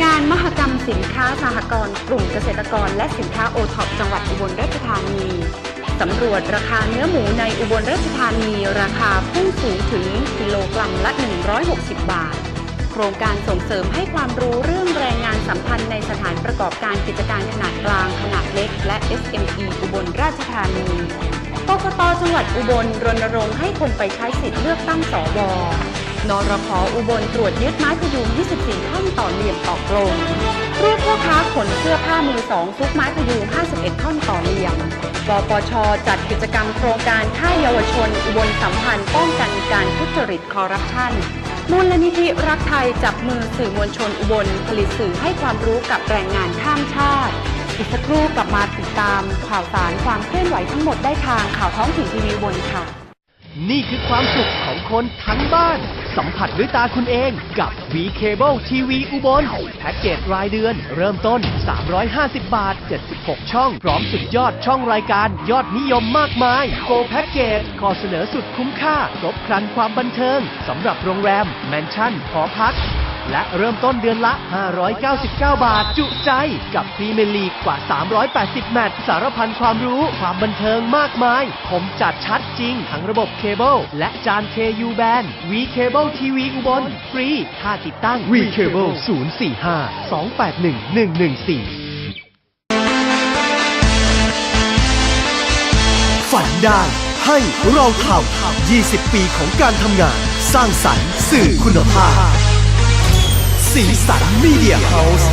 งานมหกรรมสินค้าสหกรณ์กลุ่มเกษตรกร และสินค้าโอท็อปจังหวัดอุบลราชธานีสำรวจราคาเนื้อหมูในอุบลราชธานี ราคาพุ่งสูงถึงกิโลกรัมละ 160 บาท โครงการส่งเสริมให้ความรู้เรื่องแรงงานสัมพันธ์ในสถานประกอบการกิจการขนาดกลางขนาดเล็ก และ SME อุบลราชธานีกกตจังหวัดอุบลรณรงค์ให้คนไปใช้สิทธิ์เลือกตั้งสว นรพอุบลตรวจยึดไม้พยุง 24 ท่อนต่อเหลี่ยมต่อกลงรวบพ่อค้าขนเสื้อผ้ามือสองซุกไม้พยุง 51 ท่อนต่อเหลี่ยมปปช จัดกิจกรรมโครงการค่ายเยาวชน อุบลสัมพันธ์ป้องกันการทุจริตคอร์รัปชันมูลนิธิรักไทยจับมือสื่อมวลชนอุบลผลิตสื่อให้ความรู้กับแรงงานข้ามชาติ อีกสักครู่กลับมาติดตามข่าวสารความเคลื่อนไหวทั้งหมดได้ทางข่าวท้องถิ่นทีวีอุบลค่ะ นี่คือความสุขของคนทั้งบ้าน สัมผัสด้วยตาคุณเองกับ V Cable TV อุบลแพ็กเกจรายเดือน เริ่มต้น 350 บาท 76 ช่อง พร้อมสุดยอดช่องรายการยอดนิยมมากมายโกแพ็กเกจขอเสนอสุดคุ้มค่าครบครันความบันเทิงสำหรับโรงแรม แมนชั่นหอพัก และเริ่มต้นเดือนละ 599 บาท จุใจ กับพรีเมียร์ลีกกว่า 380 แมตช์สารพันความรู้ความบันเทิงมากมายผมจัดชัดจริง ทั้งระบบเคเบิลและจาน KU Band V Cable TV อุบลฟรีค่าติดตั้ง V Cable 045 281 114ฝันได้ให้เราทำ20 ปีของการทำงาน สร้างสรรค์สื่อคุณภาพ สีสันมีเดียเฮาส์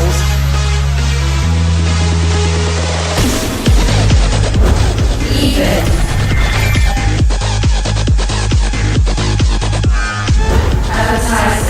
service.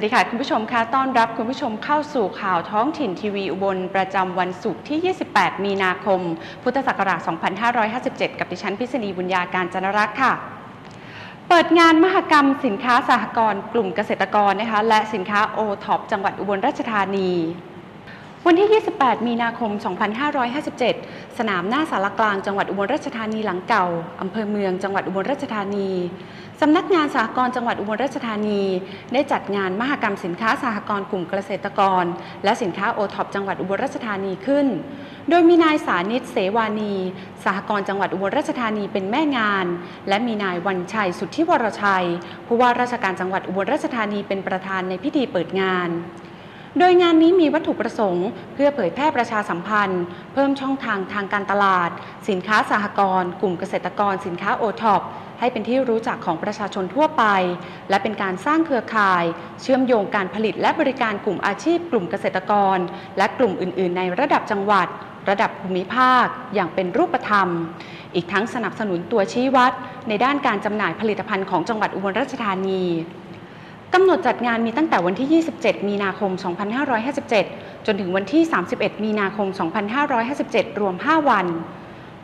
วัสดีค่ะ คุณผู้ชมคะต้อนรับคุณผู้ชมเข้าสู่ข่าวท้องถิ่นทีวีอุบลประจำวันศุกร์ที่ 28 มีนาคม พุทธศักราช 2557 กับดิฉันพิษณีบุญญาการจนรักษ์ค่ะเปิดงานมหกรรมสินค้าสหกรณ์กลุ่มเกษตรกรนะคะและสินค้าโอท็อปจังหวัดอุบลราชธานี วันที่ 28 มีนาคม 2557 สนามหน้าสารกลางจังหวัดอุบลราชธานีหลังเก่า อำเภอเมืองจังหวัดอุบลราชธานี สำนักงานสหกรณ์จังหวัดอุบลราชธานี ได้จัดงานมหกรรมสินค้าสหกรณ์กลุ่มเกษตรกร และสินค้าโอท็อปจังหวัดอุบลราชธานีขึ้น โดยมีนายสานิตเสวานี สหกรณ์จังหวัดอุบลราชธานีเป็นแม่งาน และมีนายวันชัยสุทธิวรชัย ผู้ว่าราชการจังหวัดอุบลราชธานีเป็นประธานในพิธีเปิดงาน โดยงานนี้มีวัตถุประสงค์ เพื่อเผยแพร่ประชาสัมพันธ์ เพิ่มช่องทางทางการตลาด สินค้าสหกรณ์กลุ่มเกษตรกรสินค้าโอท็อปให้เป็นที่รู้จักของประชาชนทั่วไป และเป็นการสร้างเครือข่าย เชื่อมโยงการผลิตและบริการกลุ่มอาชีพ กลุ่มเกษตรกร และกลุ่มอื่น ๆ ในระดับจังหวัด ระดับภูมิภาค อย่างเป็นรูปธรรม อีกทั้งสนับสนุนตัวชี้วัด ในด้านการจำหน่ายผลิตภัณฑ์ของจังหวัดอุบลราชธานี กำหนดจัดงานมีตั้งแต่วันที่ 27 มีนาคม 2557 จนถึงวันที่ 31 มีนาคม 2557 รวม 5 วัน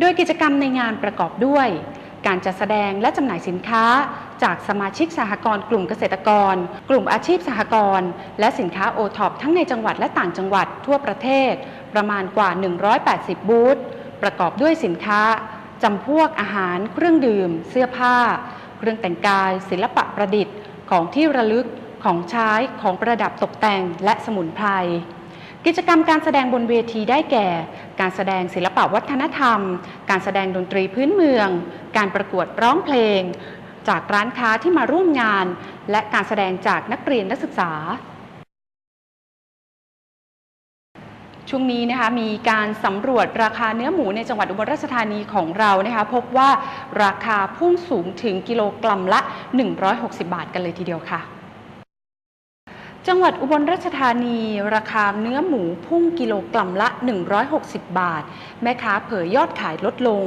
โดยกิจกรรมในงานประกอบด้วย การจัดแสดงและจำหน่ายสินค้า จากสมาชิกสหกรณ์กลุ่มเกษตรกร กลุ่มอาชีพสหกรณ์และสินค้าโอท็อปทั้งในจังหวัดและต่างจังหวัดทั่วประเทศ ประมาณกว่า 180 บูธ ประกอบด้วยสินค้าจำพวกอาหาร เครื่องดื่ม เสื้อผ้า เครื่องแต่งกาย ศิลปะประดิษฐ์ ของที่ระลึกของใช้ของประดับตกแต่งและสมุนไพรกิจกรรมการแสดงบนเวทีได้แก่ การแสดงศิลปวัฒนธรรม การแสดงดนตรีพื้นเมือง การประกวดร้องเพลง จากร้านค้าที่มาร่วมงาน และการแสดงจากนักเรียนนักศึกษา ช่วงนี้นะคะมีการสำรวจราคาเนื้อหมูในจังหวัดอุบลราชธานีของเรานะคะ พบว่าราคาพุ่งสูงถึงกิโลกรัมละ 160 บาทกันเลยทีเดียวค่ะ จังหวัดอุบลราชธานีราคาเนื้อหมูพุ่งกิโลกรัมละ 160 บาท แม่ค้าเผยยอดขายลดลง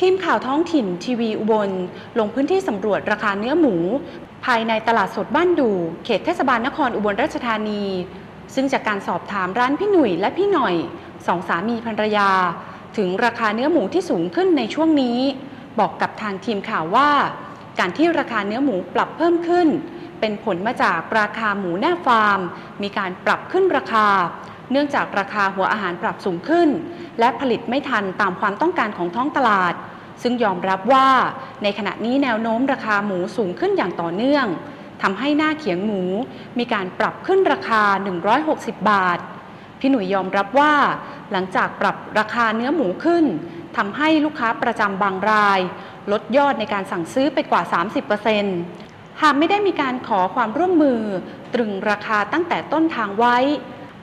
ทีมข่าวท้องถิ่นทีวีอุบล ลงพื้นที่สำรวจราคาเนื้อหมู ภายในตลาดสดบ้านดู เขตเทศบาลนครอุบลราชธานี ซึ่งจากการสอบถามร้านพี่หนุ่ยและพี่หน่อยสองสามีภรรยา ถึงราคาเนื้อหมูที่สูงขึ้นในช่วงนี้ บอกกับทางทีมข่าวว่า การที่ราคาเนื้อหมูปรับเพิ่มขึ้น เป็นผลมาจากราคาหมูหน้าฟาร์ม มีการปรับขึ้นราคา เนื่องจากราคาหัวอาหารปรับสูงขึ้น และผลิตไม่ทันตามความต้องการของท้องตลาด ซึ่งยอมรับว่าในขณะนี้แนวโน้มราคาหมูสูงขึ้นอย่างต่อเนื่อง ทำให้หน้าเขียงหมู มีการปรับขึ้นราคา 160 บาท พี่หนุ่ยยอมรับว่า หลังจากปรับราคาเนื้อหมูขึ้นทำให้ลูกค้าประจำบางราย ลดยอดในการสั่งซื้อไปกว่า 30%หากไม่ได้มีการขอความร่วมมือ ตรึงราคาตั้งแต่ต้นทางไว้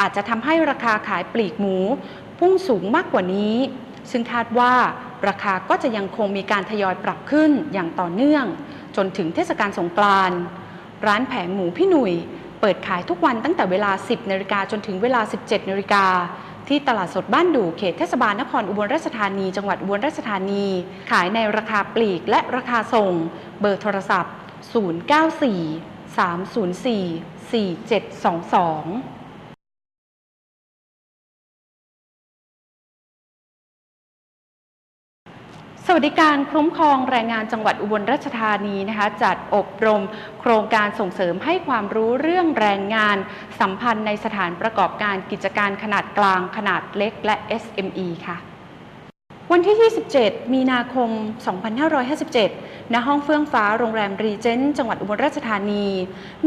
อาจจะทำให้ราคาขายปลีกหมู พุ่งสูงมากกว่านี้ ซึ่งคาดว่าราคาก็จะยังคงมีการทยอยปรับขึ้นอย่างต่อเนื่อง จนถึงเทศกาลสงกรานต์ ร้านแผงหมูพี่หนุ่ย เปิดขายทุกวันตั้งแต่เวลา 10นาฬิกาจนถึงเวลา 17นาฬิกาที่ตลาดสดบ้านดู่เขตเทศบาลนครอุบลราชธานี จังหวัดอุบลราชธานี ขายในราคาปลีกและราคาส่ง เบอร์โทรศัพท์ 094 304 4722 วัสดิการคุ้มครองแรงงานจังหวัดอุบลราชธานีนะคะจัดอบรม โครงการส่งเสริมให้ความรู้เรื่องแรงงาน สัมพันธ์ในสถานประกอบการกิจการขนาดกลางขนาดเล็กและ SME ค่ะ วันที่ 27 มีนาคม 2557 ณห้องเฟื่องฟ้าโรงแรมรีเจนต์จังหวัดอุบลราชธานี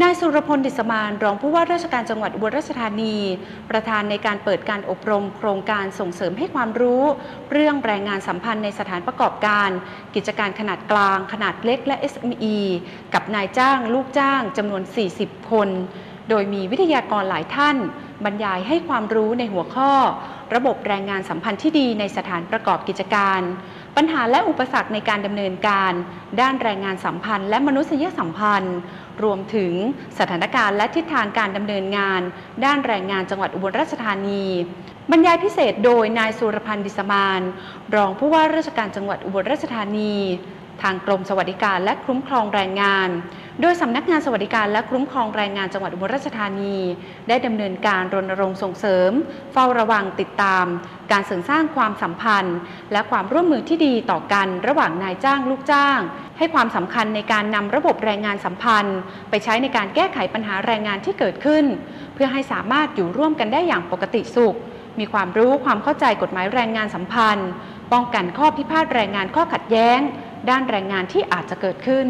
นายสุรพลดิษมานรองผู้ว่าราชการจังหวัดอุบลราชธานี ประธานในการเปิดการอบรม โครงการส่งเสริมให้ความรู้ เรื่องแรงงานสัมพันธ์ในสถานประกอบการ กิจการขนาดกลาง ขนาดเล็กและ SME กับนายจ้าง ลูกจ้างจำนวน 40 คน โดยมีวิทยากรหลายท่าน บรรยายให้ความรู้ในหัวข้อ ระบบแรงงานสัมพันธ์ที่ดีในสถานประกอบกิจการ ปัญหาและอุปสรรคในการดำเนินการ ด้านแรงงานสัมพันธ์ และมนุษยสัมพันธ์ รวมถึงสถานการณ์และทิศทางการดำเนินงาน ด้านแรงงานจังหวัดอุบลราชธานี บรรยายพิเศษโดยนายสุรพันธ์ดิสมาน รองผู้ว่าราชการจังหวัดอุบลราชธานี ทางกรมสวัสดิการและคุ้มครองแรงงาน โดยสำนักงานสวัสดิการและคุ้มครองแรงงานจังหวัดอุบลราชธานี ได้ดำเนินการรณรงค์ส่งเสริม เฝ้าระวังติดตาม การเสริมสร้างความสัมพันธ์ และความร่วมมือที่ดีต่อกันระหว่างนายจ้างลูกจ้าง ให้ความสำคัญในการนำระบบแรงงานสัมพันธ์ ไปใช้ในการแก้ไขปัญหาแรงงานที่เกิดขึ้น เพื่อให้สามารถอยู่ร่วมกันได้อย่างปกติสุข มีความรู้ความเข้าใจกฎหมายแรงงานสัมพันธ์ ป้องกันข้อพิพาทแรงงานข้อขัดแย้ง ด้านแรงงานที่อาจจะเกิดขึ้น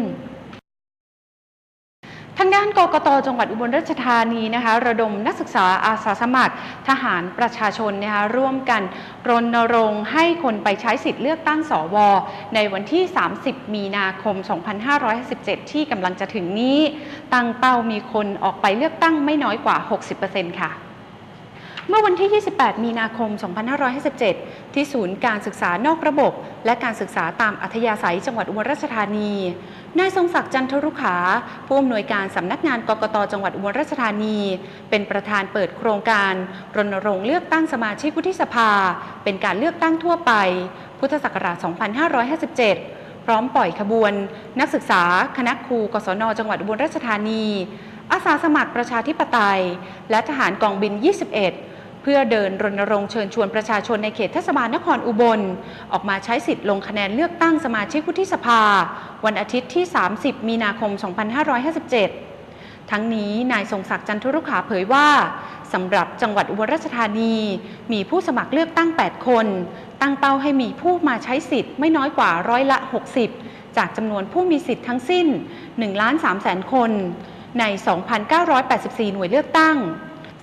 ทางด้านกกตจังหวัดอุบลราชธานีนะคะระดมนักศึกษาอาสาสมัคร ทหารประชาชนนะคะร่วมกันรณรงค์ให้คนไปใช้สิทธิ์เลือกตั้งสว ในวันที่ 30 มีนาคม 2517ที่กำลังจะถึงนี้ ตั้งเป้ามีคนออกไปเลือกตั้งไม่น้อยกว่า 60%ค่ะ เมื่อวันที่ 28 มีนาคม 2557 ที่ศูนย์การศึกษานอกระบบ และการศึกษาตามอัธยาศัยจังหวัดอุบลราชธานี นายทรงศักดิ์จันทรุขา ผู้อำนวยการสำนักงานกกตจังหวัดอุบลราชธานี เป็นประธานเปิดโครงการรณรงค์เลือกตั้งสมาชิกวุฒิสภา เป็นการเลือกตั้งทั่วไป พุทธศักราช 2557พร้อมปล่อยขบวน นักศึกษา คณะครูกศน จังหวัดอุบลราชธานี อาสาสมัครประชาธิปไตย และทหารกองบิน 21 พื่อเดินรณรงค์เชิญชวนประชาชนในเขตเทศบาลนครอุบล ออกมาใช้สิทธิ์ลงคะแนนเลือกตั้งสมาชิกวุฒิสภา วันอาทิตย์ที่ 30 มีนาคม 2557 ทั้งนี้นายทรงศักดิ์จันทรุขาเผยว่าสำหรับจังหวัดอุบลราชธานี มีผู้สมัครเลือกตั้ง 8 คน ตั้งเป้าให้มีผู้มาใช้สิทธิ์ไม่น้อยกว่าร้อยละ 60 จากจำนวนผู้มีสิทธิ์ทั้งสิ้น1ล้าน3แสนคน ใน 2,984 หน่วยเลือกตั้ง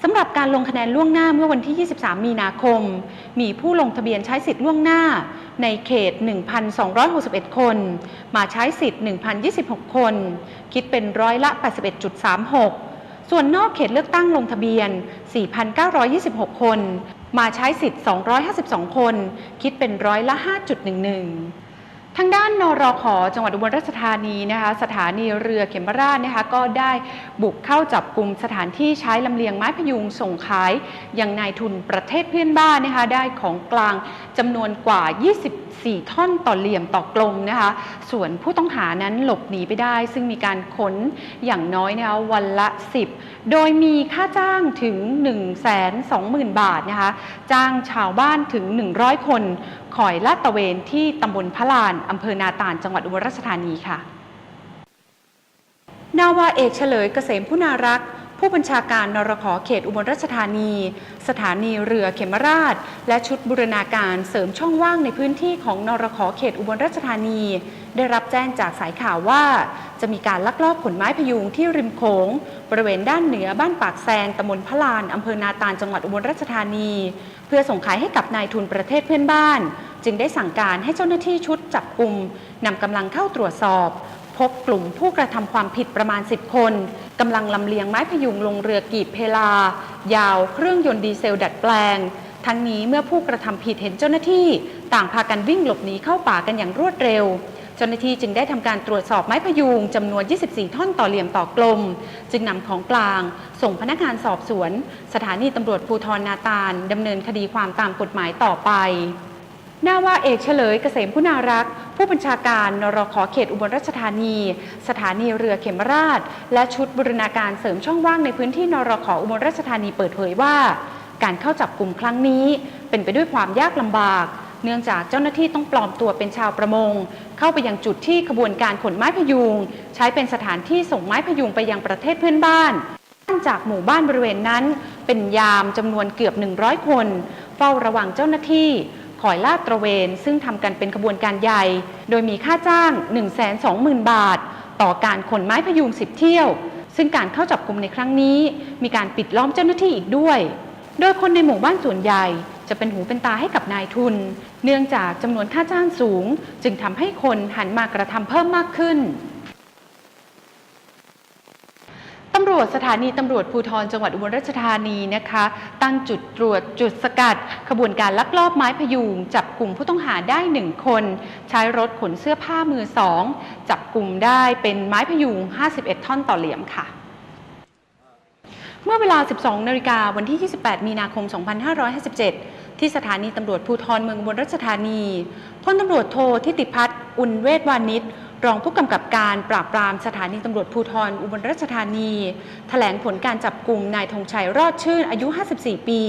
สำหรับการลงคะแนนล่วงหน้าเมื่อวันที่ 23 มีนาคม มีผู้ลงทะเบียนใช้สิทธิ์ล่วงหน้า ในเขต 1,261 คน มาใช้สิทธิ์ 1,026 คน คิดเป็นร้อยละ 81.36 ส่วนนอกเขตเลือกตั้งลงทะเบียน 4,926 คน มาใช้สิทธิ์ 252 คน คิดเป็นร้อยละ 5.11 ทางด้านนรขจังหวัดอุบลราชธานีนะคะสถานีเรือเขมราชนะคะก็ได้บุกเข้าจับกลุ่มสถานที่ใช้ลำเลียงไม้พยุงส่งขายยังนายทุนประเทศเพื่อนบ้านนะคะได้ของกลางจำนวนกว่า 20 24ท่อนต่อเหลี่ยมต่อกลมนะคะ ส่วนผู้ต้องหานั้นหลบหนีไปได้ ซึ่งมีการขนอย่างน้อยนะคะวันละ 10 โดยมีค่าจ้างถึง 120,000 บาทนะคะ จ้างชาวบ้านถึง 100 คนคอยลาดตระเวนที่ตำบลพะลานอำเภอนาตาลจังหวัดอุบลราชธานีค่ะ นาวาเอกเฉลยเกษมพุนารักษ์ ผู้บัญชาการนรขเขตอุบลราชธานี สถานีเรือเขมราช และชุดบูรณาการเสริมช่องว่างในพื้นที่ของนรขเขตอุบลราชธานี ได้รับแจ้งจากสายข่าวว่า จะมีการลักลอบขนไม้พยุงที่ริมโขงบริเวณด้านเหนือบ้านปากแซงตำบลพะลานอำเภอนาตาลจังหวัดอุบลราชธานี เพื่อส่งขายให้กับนายทุนประเทศเพื่อนบ้าน จึงได้สั่งการให้เจ้าหน้าที่ชุดจับกลุ่มนำกำลังเข้าตรวจสอบ พบกลุ่มผู้กระทำความผิดประมาณ 10 คนกำลังลำเลียงไม้พยุงลงเรือกีบเพลา ยาวเครื่องยนต์ดีเซลดัดแปลง ทั้งนี้เมื่อผู้กระทำผิดเห็นเจ้าหน้าที่ ต่างพากันวิ่งหลบหนีเข้าป่ากันอย่างรวดเร็ว เจ้าหน้าที่จึงได้ทำการตรวจสอบไม้พยุงจำนวน 24 ท่อนต่อเหลี่ยมต่อกลม จึงนำของกลาง ส่งพนักงานสอบสวน สถานีตำรวจภูธรนาตาลดำเนินคดีความตามกฎหมายต่อไป นาวาเอกเฉลยเกษมพุนารักษ์ ผู้บัญชาการนรขเขตอุบลราชธานี สถานีเรือเขมราช และชุดบูรณาการเสริมช่องว่างในพื้นที่นรขอุบลราชธานีเปิดเผยว่า การเข้าจับกลุ่มครั้งนี้ เป็นไปด้วยความยากลำบาก เนื่องจากเจ้าหน้าที่ต้องปลอมตัวเป็นชาวประมง เข้าไปยังจุดที่ขบวนการขนไม้พยุง ใช้เป็นสถานที่ส่งไม้พยุงไปยังประเทศเพื่อนบ้านจากหมู่บ้านบริเวณนั้น เป็นยามจำนวนเกือบ 100 คน เฝ้าระวังเจ้าหน้าที่ คอยลาดตระเวน ซึ่งทำกันเป็นขบวนการใหญ่ โดยมีค่าจ้าง 120,000 บาท ต่อการขนไม้พยุง10 เที่ยว ซึ่งการเข้าจับกลุ่มในครั้งนี้ มีการปิดล้อมเจ้าหน้าที่อีกด้วย โดยคนในหมู่บ้านส่วนใหญ่ จะเป็นหูเป็นตาให้กับนายทุน เนื่องจากจำนวนค่าจ้างสูง จึงทำให้คนหันมากระทำเพิ่มมากขึ้น ตำรวจสถานีตำรวจภูธรจังหวัดอุบลราชธานีนะคะ ตั้งจุดตรวจจุดสกัด ขบวนการลักลอบไม้พยุง จับกลุ่มผู้ต้องหาได้หนึ่งคน ใช้รถขนเสื้อผ้ามือสองจับกลุ่มได้เป็นไม้พยุง 51 ท่อนต่อเหลี่ยมค่ะเมื่อเวลา 12 นาฬิกาวันที่ 28 มีนาคม 2557 ที่สถานีตำรวจภูธรเมืองอุบลราชธานี พลตำรวจโททิติพัฒน์ อุ่นเวทวานิช รองผู้กำกับการปราบปรามสถานีตำรวจภูธรอุบลราชธานีแถลงผลการจับกลุ่มนายธงชัยรอดชื่นอายุ 54 ปี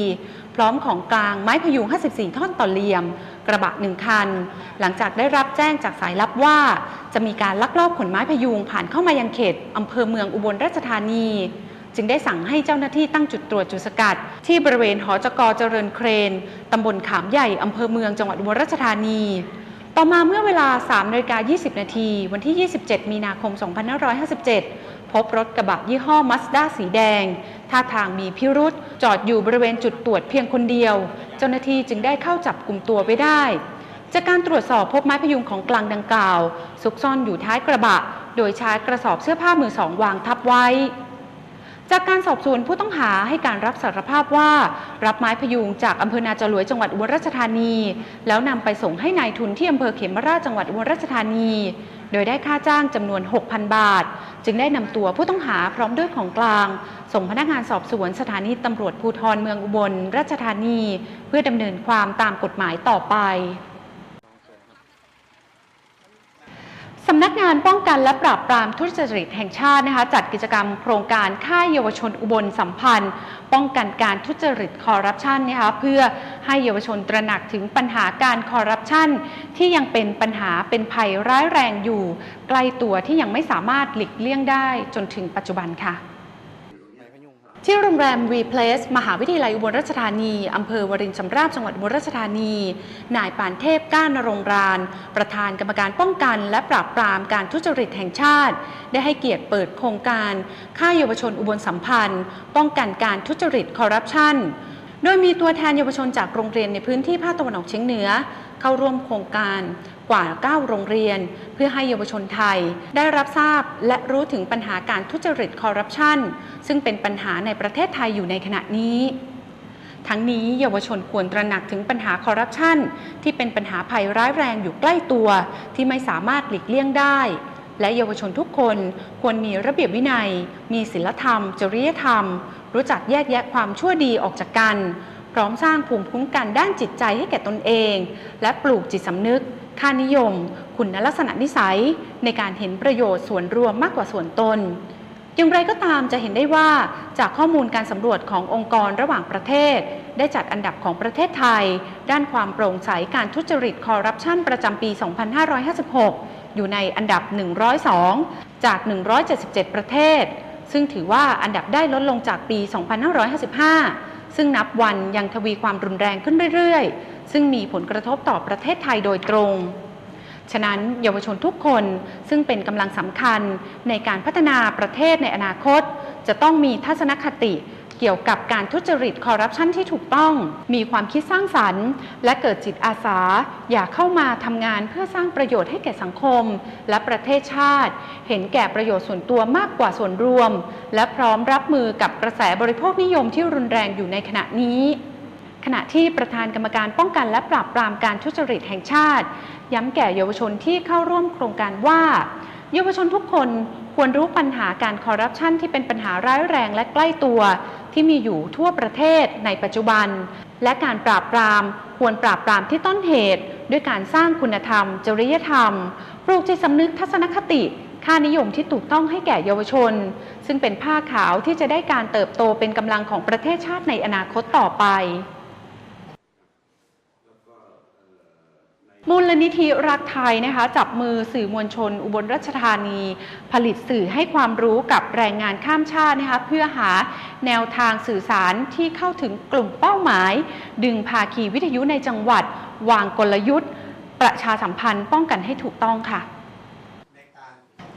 พร้อมของกลางไม้พยุง 54 ท่อนต่อเหลี่ยม กระบะหนึ่งคัน หลังจากได้รับแจ้งจากสายลับว่า จะมีการลักลอบขนไม้พยุงผ่านเข้ามายังเขตอำเภอเมืองอุบลราชธานีจึงได้สั่งให้เจ้าหน้าที่ตั้งจุดตรวจจุดสกัด ที่บริเวณหอจกเจริญเครน ตำบลขามใหญ่ อำเภอเมืองจังหวัดอุบลราชธานี ต่อมาเมื่อเวลา3นาฬิกา20 นาที วันที่ 27 มีนาคม 2557 พบรถกระบะยี่ห้อมัสด้าสีแดง ท่าทางมีพิรุษจอดอยู่บริเวณจุดตรวจเพียงคนเดียว เจ้าหน้าที่จึงได้เข้าจับกลุ่มตัวไว้ได้ จากการตรวจสอบพบไม้พยุงของกลางดังกล่าว ซุกซ่อนอยู่ท้ายกระบะ โดยใช้กระสอบเสื้อผ้ามือสองวางทับไว้ จากการสอบสวนผู้ต้องหาให้การรับสารภาพว่า รับไม้พยุงจากอำเภอนาจรวยจังหวัดอุบลราชธานี แล้วนำไปส่งให้นายทุนที่อำเภอเขมราชจังหวัดอุบลราชธานี โดยได้ค่าจ้างจำนวน 6,000 บาท จึงได้นำตัวผู้ต้องหาพร้อมด้วยของกลาง ส่งพนักงานสอบสวนสถานีตำรวจภูธรเมืองอุบลราชธานี เพื่อดำเนินความตามกฎหมายต่อไป สำนักงานป้องกันและปราบปรามทุจริตแห่งชาตินะคะจัดกิจกรรมโครงการค่ายเยาวชนอุบลสัมพันธ์ ป้องกันการทุจริตคอร์รัปชันนะคะเพื่อให้เยาวชนตระหนักถึงปัญหาการคอร์รัปชันที่ยังเป็นปัญหาเป็นภัยร้ายแรงอยู่ ใกล้ตัวที่ยังไม่สามารถหลีกเลี่ยงได้จนถึงปัจจุบันค่ะ ที่โรงแรม V Place มหาวิทยาลัยอุบลราชธานี อำเภอวรินทร์ชำราบจังหวัดอุบลราชธานี นายปานเทพก้านนรงราน ประธานกรรมการป้องกันและปราบปรามการทุจริตแห่งชาติ ได้ให้เกียรติเปิดโครงการ ค่ายเยาวชนอุบลสัมพันธ์ ป้องกันการทุจริตคอร์รัปชัน โดยมีตัวแทนเยาวชนจากโรงเรียนในพื้นที่ภาคตะวันออกเฉียงเหนือ เข้าร่วมโครงการกว่า 9 โรงเรียน เพื่อให้เยาวชนไทย ได้รับทราบและรู้ถึงปัญหาการทุจริตคอร์รัปชันซึ่งเป็นปัญหาในประเทศไทยอยู่ในขณะนี้ทั้งนี้เยาวชนควรตระหนักถึงปัญหาคอร์รัปชันที่เป็นปัญหาภัยร้ายแรงอยู่ใกล้ตัว ที่ไม่สามารถหลีกเลี่ยงได้ และเยาวชนทุกคนควรมีระเบียบวินัย มีศีลธรรม จริยธรรม รู้จักแยกแยะความชั่วดีออกจากกัน พร้อมสร้างภูมิคุ้มกันด้านจิตใจให้แก่ตนเอง และปลูกจิตสำนึก ค่านิยม คุณลักษณะนิสัย ในการเห็นประโยชน์ส่วนรวมมากกว่าส่วนตน อย่างไรก็ตามจะเห็นได้ว่าจากข้อมูลการสำรวจขององค์กรระหว่างประเทศ ได้จัดอันดับของประเทศไทย ด้านความโปร่งใสการทุจริตคอร์รัปชันประจำปี 2556 อยู่ในอันดับ 102 จาก 177 ประเทศ ซึ่งถือว่าอันดับได้ลดลงจากปี 2555 ซึ่งนับวันยังทวีความรุนแรงขึ้นเรื่อยๆ ซึ่งมีผลกระทบต่อประเทศไทยโดยตรง ฉะนั้นเยาวชนทุกคนซึ่งเป็นกำลังสำคัญในการพัฒนาประเทศในอนาคต จะต้องมีทัศนคติ กี่ยวกับการทุจริตคอร์รัปชันที่ถูกต้อง มีความคิดสร้างสรรค์ และเกิดจิตอาสา อยากเข้ามาทำงานเพื่อสร้างประโยชน์ให้แก่สังคม และประเทศชาติ เห็นแก่ประโยชน์ส่วนตัวมากกว่าส่วนรวม และพร้อมรับมือกับกระแสบริโภคนิยมที่รุนแรงอยู่ในขณะนี้ขณะที่ประธานกรรมการป้องกันและปราบปรามการทุจริตแห่งชาติ ย้ำแก่เยาวชนที่เข้าร่วมโครงการว่า เยาวชนทุกคนควรรู้ปัญหาการคอร์รัปชันที่เป็นปัญหาร้ายแรงและใกล้ตัว ที่มีอยู่ทั่วประเทศในปัจจุบัน และการปราบปราม ควรปราบปรามที่ต้นเหตุ ด้วยการสร้างคุณธรรม จริยธรรม ปลูกจิตสำนึกทัศนคติ ค่านิยมที่ถูกต้องให้แก่เยาวชน ซึ่งเป็นผ้าขาวที่จะได้การเติบโตเป็นกำลังของประเทศชาติในอนาคตต่อไป มูลนิธิรักไทยนะคะจับมือสื่อมวลชน อุบลราชธานี ผลิตสื่อให้ความรู้กับแรงงานข้ามชาตินะคะเพื่อหาแนวทางสื่อสารที่เข้าถึงกลุ่มเป้าหมาย ดึงภาคีวิทยุในจังหวัด วางกลยุทธ์ ประชาสัมพันธ์ป้องกันให้ถูกต้องค่ะ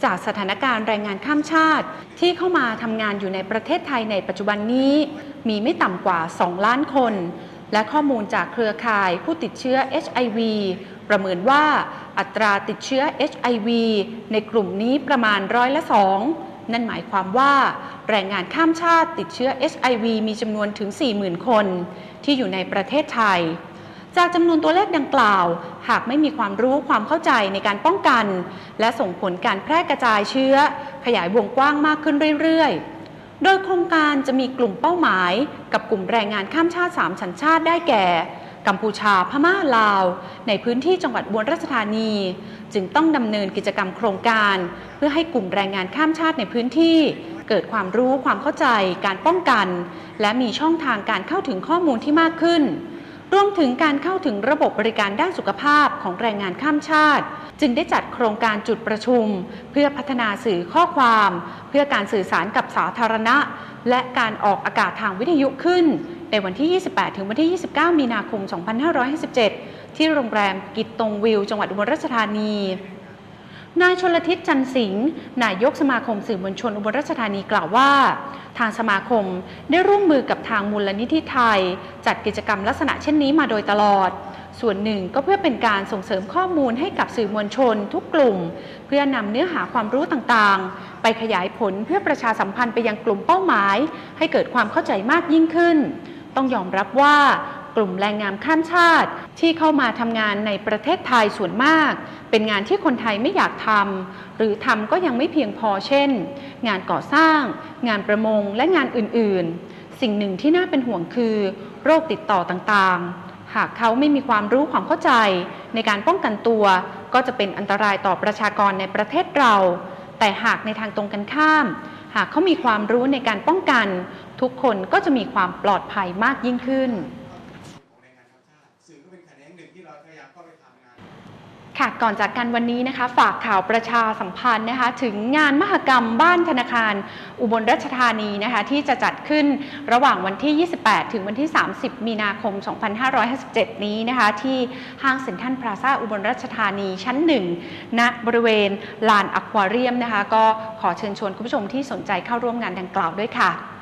จากสถานการณ์แรงงานข้ามชาติที่เข้ามาทำงานอยู่ในประเทศไทยในปัจจุบันนี้ มีไม่ต่ำกว่า 2 ล้านคน และข้อมูลจากเครือข่ายผู้ติดเชื้อ HIV ประเมินว่าอัตราติดเชื้อ HIV ในกลุ่มนี้ประมาณร้อยละสองนั่นหมายความว่า แรงงานข้ามชาติติดเชื้อ HIV มีจำนวนถึง 40,000 คน ที่อยู่ในประเทศไทย จากจำนวนตัวเลขดังกล่าว หากไม่มีความรู้ความเข้าใจในการป้องกัน และส่งผลการแพร่กระจายเชื้อ ขยายวงกว้างมากขึ้นเรื่อยๆ โดยโครงการจะมีกลุ่มเป้าหมาย กับกลุ่มแรงงานข้ามชาติ 3 สัญชาติได้แก่ กัมพูชาพม่าลาว ในพื้นที่จังหวัดอุบลราชธานี จึงต้องดำเนินกิจกรรมโครงการ เพื่อให้กลุ่มแรงงานข้ามชาติในพื้นที่ เกิดความรู้ความเข้าใจการป้องกัน และมีช่องทางการเข้าถึงข้อมูลที่มากขึ้น รวมถึงการเข้าถึงระบบบริการด้านสุขภาพของแรงงานข้ามชาติ จึงได้จัดโครงการจุดประชุม เพื่อพัฒนาสื่อข้อความ เพื่อการสื่อสารกับสาธารณะ และการออกอากาศทางวิทยุขึ้น ในวันที่ 28 ถึงวันที่ 29 มีนาคม 2557 ที่โรงแรมกิตตงวิว จังหวัดอุบลราชธานี นายชนลทิศจันสิงห์นายกสมาคมสื่อมวลชนอุบลราชธานีกล่าวว่า ทางสมาคมได้ร่วมมือกับทางมูลนิธิไทย จัดกิจกรรมลักษณะเช่นนี้มาโดยตลอด ส่วนหนึ่งก็เพื่อเป็นการส่งเสริมข้อมูลให้กับสื่อมวลชนทุกกลุ่ม เพื่อนำเนื้อหาความรู้ต่างๆ ไปขยายผลเพื่อประชาสัมพันธ์ไปยังกลุ่มเป้าหมาย ให้เกิดความเข้าใจมากยิ่งขึ้น ต้องยอมรับว่า กลุ่มแรงงานข้ามชาติ ที่เข้ามาทำงานในประเทศไทยส่วนมาก เป็นงานที่คนไทยไม่อยากทำหรือทำก็ยังไม่เพียงพอเช่น งานก่อสร้าง งานประมงและงานอื่นๆ สิ่งหนึ่งที่น่าเป็นห่วงคือ โรคติดต่อต่างๆ หากเขาไม่มีความรู้ความเข้าใจ ในการป้องกันตัว ก็จะเป็นอันตรายต่อประชากรในประเทศเรา แต่หากในทางตรงกันข้ามหากเขามีความรู้ในการป้องกัน ทุกคนก็จะมีความปลอดภัยมากยิ่งขึ้น ค่ะก่อนจากกันวันนี้นะคะ ฝากข่าวประชาสัมพันธ์นะคะ ถึงงานมหกรรมบ้านธนาคาร อุบลราชธานีนะคะ ที่จะจัดขึ้นระหว่างวันที่ 28 ถึงวันที่ 30 มีนาคม 2557 นี้นะคะ ที่ห้างเซ็นทรัลพลาซ่าอุบลราชธานีชั้น1ณบริเวณลานอควาเรียมนะคะ ก็ขอเชิญชวนคุณผู้ชมที่สนใจเข้าร่วมงานดังกล่าวด้วยค่ะ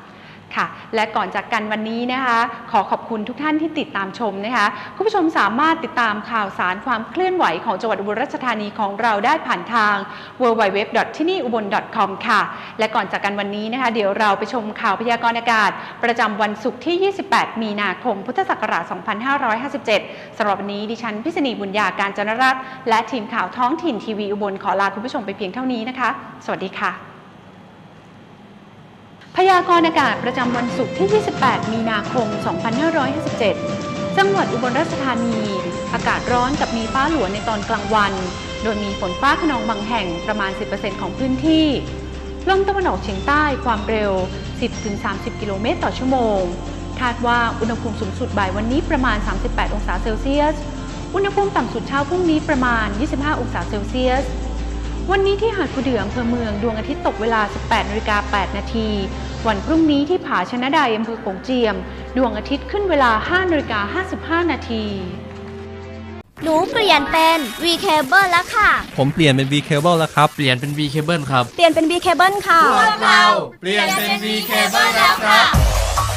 ค่ะ และก่อนจากกันวันนี้นะคะ ขอขอบคุณทุกท่านที่ติดตามชมนะคะคุณผู้ชมสามารถติดตามข่าวสารความเคลื่อนไหวของจังหวัดอุบลราชธานีของเราได้ผ่านทาง w w w t i n i u b o n c o m ค่ะ และก่อนจากกันวันนี้นะคะ เดี๋ยวเราไปชมข่าวพยากรณ์อากาศ ประจำวันศุกร์ที่ 28 มีนาคม พุทธศักราช 2557สำหรับวันนี้ดิฉันพิษณีบุญญาการจนรัตน์และทีมข่าวท้องถิ่นทีวีอุบลขอลาคุณผู้ชมไปเพียงเท่านี้นะคะ สวัสดีค่ะ พยากรณ์อากาศประจำวันศุกร์ที่ 28 มีนาคม 2557 จังหวัดอุบลราชธานี อากาศร้อนกับมีฟ้าหลวในตอนกลางวัน โดยมีฝนฟ้าขนองบางแห่งประมาณ 10%ของพื้นที่ ลมตะวันออกเฉียงใต้ความเร็ว 10-30 กิโลเมตรต่อชั่วโมง คาดว่าอุณหภูมิสูงสุดบ่ายวันนี้ประมาณ 38 องศาเซลเซียส อุณหภูมิต่ำสุดเช้าพรุ่งนี้ประมาณ 25 องศาเซลเซียส วันนี้ที่หาดกุเดืออำเภอเมืองดวงอาทิตย์ตกเวลา 18นาฬิกา8นาทีวันพรุ่งนี้ที่ผาชนะใดอำเภอโขงเจียม ดวงอาทิตย์ขึ้นเวลา5นาฬิกา55นาทีหนูเปลี่ยนเป็น V Cable แล้วค่ะ ผมเปลี่ยนเป็น V Cable แล้วครับ เปลี่ยนเป็น V Cable ครับ เปลี่ยนเป็น V Cable ค่ะเปลี่ยนเป็น V Cable แล้วครับ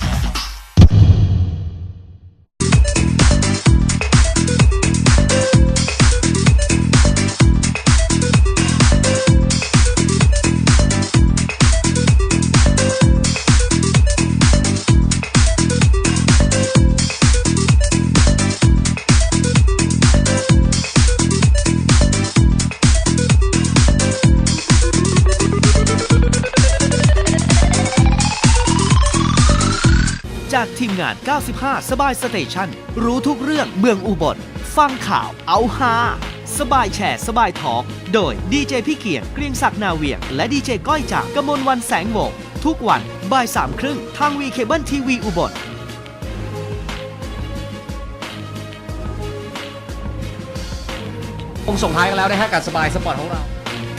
567 ทีมงาน 95 สบายสเตชันรู้ทุกเรื่องเมืองอุบล ฟังข่าวเอาฮาสบายแชร์สบายทอล์กโดยดีเจพี่เกียรติเกรียงศักดิ์นาเวียง และดีเจก้อยจากกมลวันแสงโหวงทุกวันบ่ายสามครึ่งทางวีเคเบิลทีวีอุบลผมส่งท้ายกันแล้วนะฮะกับสบายสปอร์ตของเรา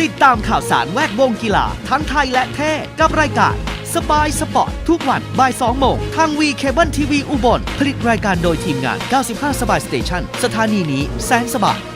ติดตามข่าวสารแวดวงกีฬาทั้งไทยและเทศกับรายการ สบายสปอร์ตทุกวันบ่าย2โมงทางวีเคเบิลทีวีอุบล ผลิตรายการโดยทีมงาน 95 สบายสเตชันสถานีนี้แสนสบาย